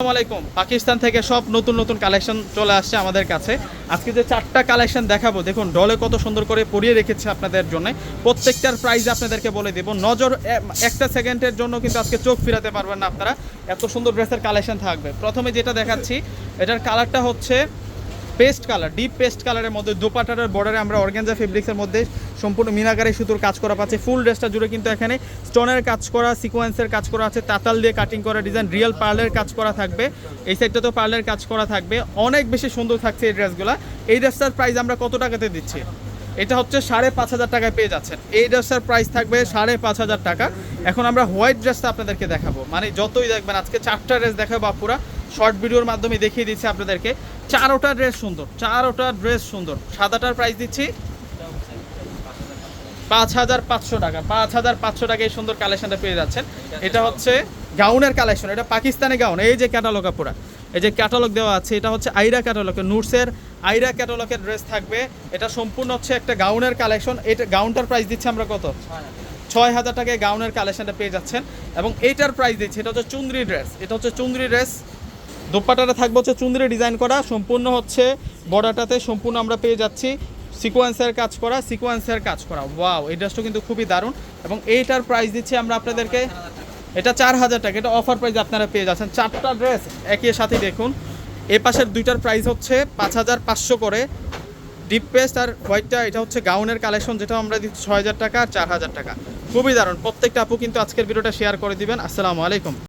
আসসালামু আলাইকুম। পাকিস্তান থেকে সব নতুন নতুন কালেকশন চলে আসছে আমাদের কাছে। আজকে যে চারটা কালেকশন দেখাবো, দেখুন, ডলে কত সুন্দর করে পরিয়ে রেখেছে আপনাদের জন্য। প্রত্যেকটার প্রাইস আপনাদেরকে বলে দেবো। নজর একটা সেকেন্ডের জন্য কিন্তু আজকে চোখ ফিরাতে পারবেন না আপনারা। এত সুন্দর ড্রেসের কালেকশন থাকবে। প্রথমে যেটা দেখাচ্ছি, এটার কালারটা হচ্ছে পেস্ট কালার ডিপ পেস্ট কালারের মধ্যে দোপাটার বর্ডারে আমরা অর্গানজা ফেব্রিক্সের মধ্যে সম্পূর্ণ মিনাকারে সুতোর কাজ করা পাচ্ছে। ফুল ড্রেসটা জুড়ে কিন্তু এখানে স্টোনের কাজ করা সিকোয়েন্সের কাজ করা আছে, তাতাল দিয়ে কাটিং করা ডিজাইন রিয়েল পার্লের কাজ করা থাকবে। এই সাইডটা তো পার্লের কাজ করা থাকবে। অনেক বেশি সুন্দর থাকছে এই ড্রেসগুলো এই ড্রেসটার প্রাইস আমরা কত টাকাতে দিচ্ছি? এটা হচ্ছে সাড়ে পাঁচ হাজার টাকায় পেয়ে যাচ্ছেন। এই ড্রেসটার প্রাইস থাকবে সাড়ে পাঁচ হাজার টাকা। এখন আমরা হোয়াইট ড্রেসটা আপনাদেরকে দেখাবো। মানে যতই দেখবেন, আজকে চারটা ড্রেস দেখাবো আপুরা। শর্ট ভিডিওর মাধ্যমে দেখিয়ে দিচ্ছি আপনাদেরকে। চারোটা ড্রেস সুন্দর, চারোটা ড্রেস সুন্দর। সাদাটার প্রাইস দিচ্ছি পাঁচ হাজার পাঁচশো টাকা। পাঁচ হাজার পাঁচশো টাকা এই সুন্দর কালেকশনটা পেয়ে যাচ্ছেন। এটা হচ্ছে গাউনের কালেকশন এটা পাকিস্তানি গাউন। এই যে ক্যাটালগ আপুরা, এই যে ক্যাটালগ দেওয়া আছে, এটা হচ্ছে আইরা ক্যাটালগের নুটসের আইরা ক্যাটালগের ড্রেস থাকবে। এটা সম্পূর্ণ হচ্ছে একটা গাউনের কালেকশন এটা গাউনটার প্রাইস দিচ্ছি আমরা কত? ছয় হাজার টাকায় গাউনের কালেকশনটা পেয়ে যাচ্ছেন। এবং এইটার প্রাইস দিচ্ছি, এটা হচ্ছে চুন্দ্রি ড্রেস এটা হচ্ছে চুন্দ্রি ড্রেস দোপাটাটা থাকবে হচ্ছে চুন্দ্রি ডিজাইন করা, সম্পূর্ণ হচ্ছে বর্ডারটাতে সম্পূর্ণ আমরা পেয়ে যাচ্ছি। সিকোয়েন্সের কাজ করা, সিকোয়েন্সের কাজ করা। ওয়াও, এই ড্রেসটা কিন্তু খুবই দারুণ। এবং এইটার প্রাইস দিচ্ছি আমরা আপনাদেরকে, এটা চার হাজার টাকা। এটা অফার প্রাইস আপনারা পেয়ে যাচ্ছেন। চারটা ড্রেস একই সাথে দেখুন। এই পাশের দুইটার প্রাইস হচ্ছে পাঁচ হাজার পাঁচশো করে। ডিপ পেস্ট আর হোয়াইটটা এটা হচ্ছে গাউনের কালেকশন যেটা আমরা দিচ্ছি ছয় হাজার টাকা আর চার হাজার টাকা। খুবই দারুণ। প্রত্যেকটা আপু কিন্তু আজকের ভিডিওটা শেয়ার করে দিবেন। আসসালামু আলাইকুম।